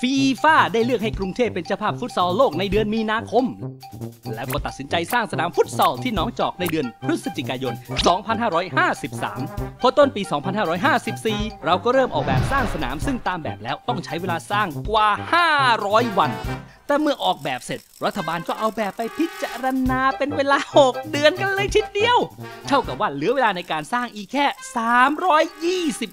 ฟีฟ่าได้เลือกให้กรุงเทพเป็นเจ้าภาพฟุตซอลโลกในเดือนมีนาคม แล้วก็ตัดสินใจสร้างสนามฟุตซอลที่หนองจอกในเดือนพฤศจิกายน 2553 พอต้นปี 2554 เราก็เริ่มออกแบบสร้างสนามซึ่งตามแบบแล้วต้องใช้เวลาสร้างกว่า 500 วัน แต่เมื่อออกแบบเสร็จ รัฐบาลก็เอาแบบไปพิจารณาเป็นเวลา 6 เดือนกันเลยทีเดียว เท่ากับว่าเหลือเวลาในการสร้างอีกแค่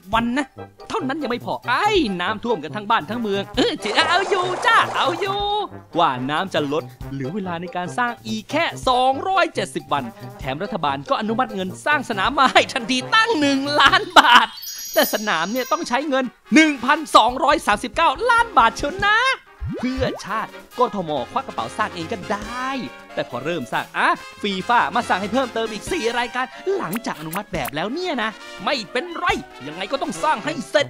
320 วันนะ เท่านั้นยังไม่พอไอ้น้ำท่วมกันทั้งบ้านทั้งเมือง เออจอเอาอยู่จ้าเอาอยู่ กว่าน้ำจะลด เหลือเวลาในการสร้างอีกแค่ 270 วัน แถมรัฐบาลก็อนุมัติเงินสร้างสนามมาให้ทันทีตั้ง 1 ล้านบาท แต่สนามเนี่ยต้องใช้เงิน 1,239 ล้านบาทเชียวนะ เพื่อชาติกทมควักกระเป๋าสร้างเองก็ได้ แต่พอเริ่มสร้างอะฟีฟ่ามาสั่งให้เพิ่มเติมอีก 4 รายการ หลังจากอนุมัติแบบแล้วเนี่ยนะ ไม่เป็นไร ยังไงก็ต้องสร้างให้เสร็จ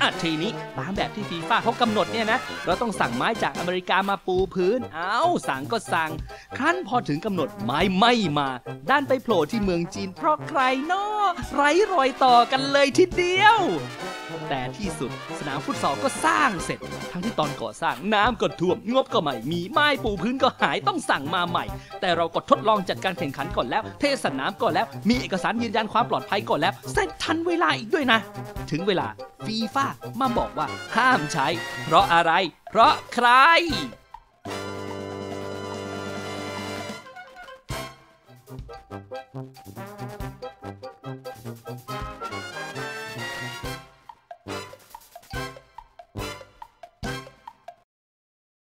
อะทีนี้ตามแบบที่ฟีฟ่าเขากำหนดเนี่ยนะ เราต้องสั่งไม้จากอเมริกามาปูพื้น เอาสั่งก็สั่ง ครั้นพอถึงกำหนดไม้ไม่มา ด้านไปโผล่ที่เมืองจีนเพราะใครเนาะไร้รอยต่อกันเลยทีเดียว แต่ที่สุดสนามฟุตซอลก็สร้างเสร็จ ทั้งที่ตอนก่อสร้างน้ำก็ท่วมงบก็ไม่มีไม้ปูพื้นก็หายต้องสั่งมาใหม่ แต่เราก็ทดลองจัดการแข่งขันก่อนแล้ว เทสนามก่อนแล้ว มีเอกสารยืนยันความปลอดภัยก่อนแล้วเสร็จทันเวลาอีกด้วยนะ ถึงเวลาฟีฟ่ามาบอกว่าห้ามใช้ เพราะอะไร เพราะใคร